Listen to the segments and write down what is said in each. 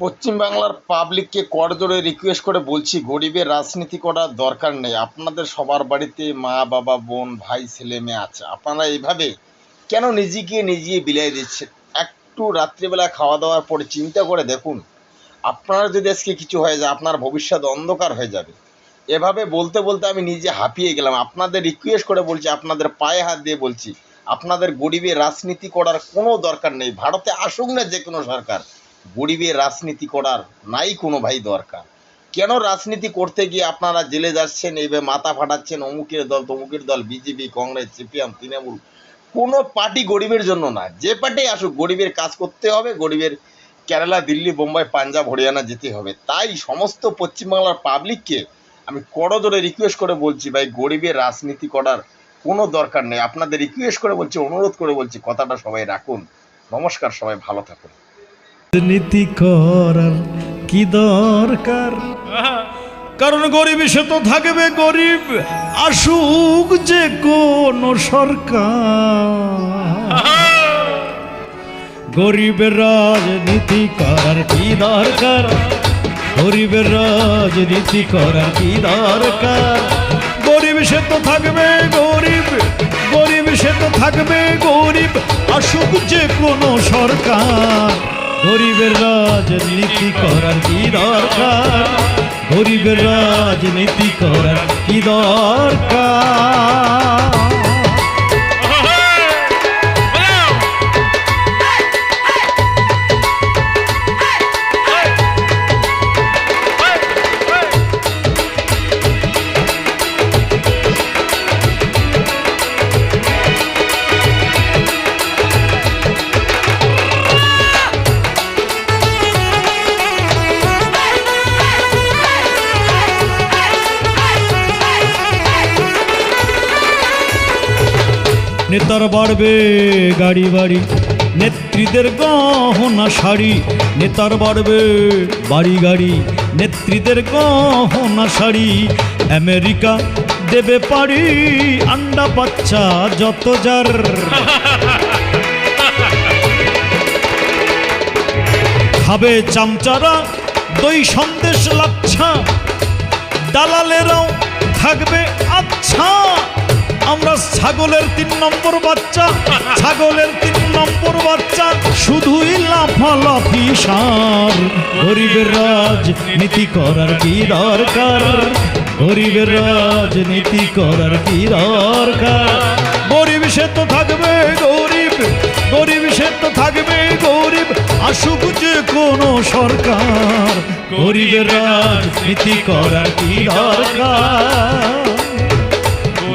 পশ্চিমবাংলার পাবলিককে করজোড়ে রিকোয়েস্ট করে বলছি, গরিবের রাজনীতি করার দরকার নেই। আপনাদের সবার বাড়িতে মা, বাবা, বোন, ভাই, ছেলে, মেয়ে আছে। আপনারা এইভাবে কেন নিজেকে নিজে বিলাই দিচ্ছেন? একটু রাত্রিবেলা খাওয়া দাওয়ার পরে চিন্তা করে দেখুন, আপনার যদি আজকে কিছু হয়ে যায়, আপনার ভবিষ্যৎ অন্ধকার হয়ে যাবে। এভাবে বলতে বলতে আমি নিজে হাঁপিয়ে গেলাম। আপনাদের রিকোয়েস্ট করে বলছি, আপনাদের পায়ে হাত দিয়ে বলছি, আপনাদের গরিবের রাজনীতি করার কোনো দরকার নেই। ভারতে আসুক না যে কোনো সরকার। গরিবের রাজনীতি করার নাই কোনো ভাই দরকার। কেন রাজনীতি করতে গিয়ে আপনারা জেলে যাচ্ছেন, এইভাবে মাথা ফাটাচ্ছেন, অমুকের দল, তমুকের দল, বিজেপি, কংগ্রেস, সিপিএম, তৃণমূল? কোনো পার্টি গরিবের জন্য না। যে পার্টি আসুক, গরিবের কাজ করতে হবে, গরিবের কেরালা, দিল্লি, বোম্বাই, পাঞ্জাব, হরিয়ানা যেতে হবে। তাই সমস্ত পশ্চিমবাংলার পাবলিককে আমি করজোরে রিকোয়েস্ট করে বলছি, ভাই গরিবের রাজনীতি করার কোনো দরকার নেই। আপনাদের রিকোয়েস্ট করে বলছি, অনুরোধ করে বলছি, কথাটা সবাই রাখুন। নমস্কার, সবাই ভালো থাকুন। নীতি করার কি দরকার? কারণ গরিব সে তো থাকবে গরিব আসুক যে কোন সরকার। গরিবের রাজনীতি করার কি দরকার? গরিবের রাজনীতি করার কি দরকার? গরিব সে তো থাকবে গরিব গরিব সে তো থাকবে গরিব আসুক যে কোনো সরকার। গরিবের রাজনীতি করার কি দরকার? গরিবের রাজনীতি করার কি দরকার? নেতার বাড়বে গাড়ি বাড়ি। নেত্রীদের গহনা শাড়ি নেতার বাড়বে বাড়ি গাড়ি। নেত্রীদের গহনা শাড়ি, আমেরিকা দেবে পারি আন্ডা বাচ্চা যত যার। খাবে চামচারা, দই সন্দেশ লাচ্ছা, দালালেরাও থাকবে আচ্ছা। আমরা ছাগলের তিন নম্বর বাচ্চা। ছাগলের তিন নম্বর বাচ্চা শুধুই লাফালাফি সার। গরিবের রাজনীতি করার কি দরকার? গরিবের রাজনীতি করার কি দরকার? গরিব সে তো থাকবে গরিব গরিব সে তো থাকবে গরিব, আসুক যে কোনো সরকার। গরিবের রাজনীতি করার কি দরকার?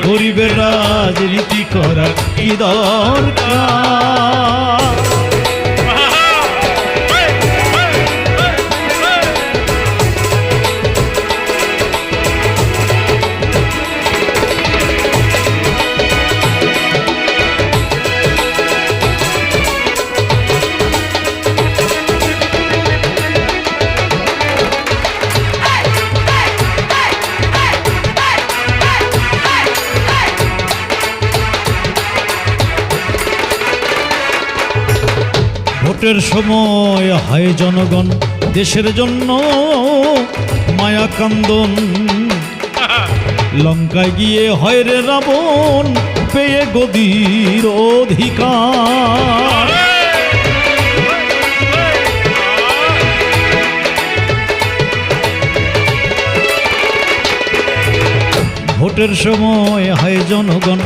গরিবের রাজনীতি করার কি দরকার? ভোটের সময়, হয় জনগণ, দেশের জন্য মায়া কান্দন। লঙ্কায় গিয়ে হয় রে রাবণ, পেয়ে গদির অধিকার। ভোটের সময়, হয় জনগণ,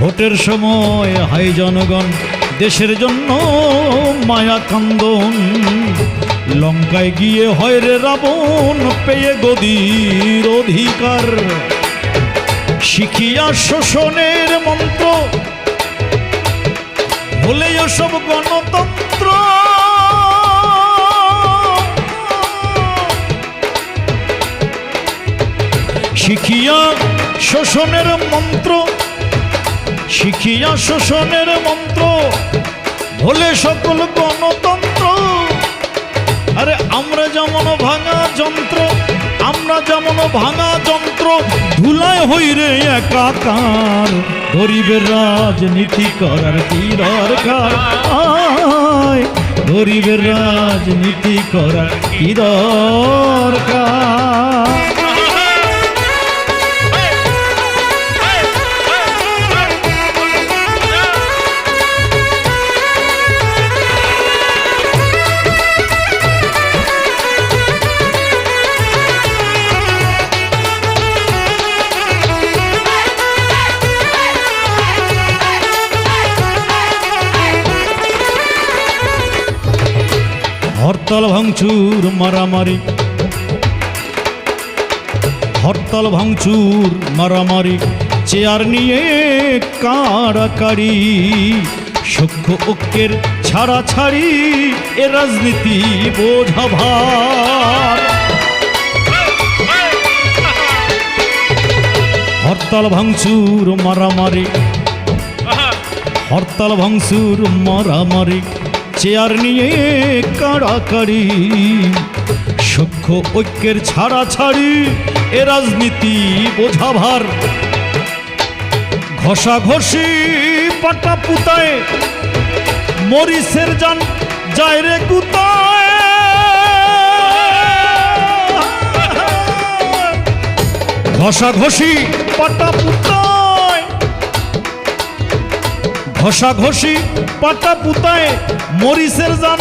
ভোটের সময়, হয় জনগণ দেশের জন্য মায়া কান্দন। লঙ্কায় গিয়ে হয় রে রাবণ, পেয়ে গদির অধিকার। শিখিয়া শোষণের মন্ত্র হলেই সব গণতন্ত্র। শিখিয়া শোষণের মন্ত্র শিখিয়া শোষণের মন্ত্র ভোলে সকল গণতন্ত্র। আরে, আমরা যেমন ভাঙা যন্ত্র, আমরা যেমন ভাঙা যন্ত্র ধুলায় হই রে একাকার। গরিবের রাজনীতি করার কি দরকার? গরিবের রাজনীতি করা কি দরকার? হরতাল ভাঙচুর, মারামারি। হরতাল ভাঙচুর, মারামারি। চেয়ার নিয়ে কাড়াকাড়ি। সূক্ষ্ম ঐক্যের ছাড়াছাড়ি, এ রাজনীতি বোঝা ভার। হরতাল ভাঙচুর, মারামারি। হরতাল ভাঙচুর, মারামারি। চেয়ার নিয়ে কাড়াকাড়ি, সূক্ষ্ম ঐক্যের ছাড়াছাড়ি এ রাজনীতি বোঝা ভার ঘষা ঘষি পাটা পুতায় মরিসের যান যায় রে কুতায় ঘষা ঘষি পাটা পুতায়, ঘষা ঘষি পাটা পুতায় মরিসের যান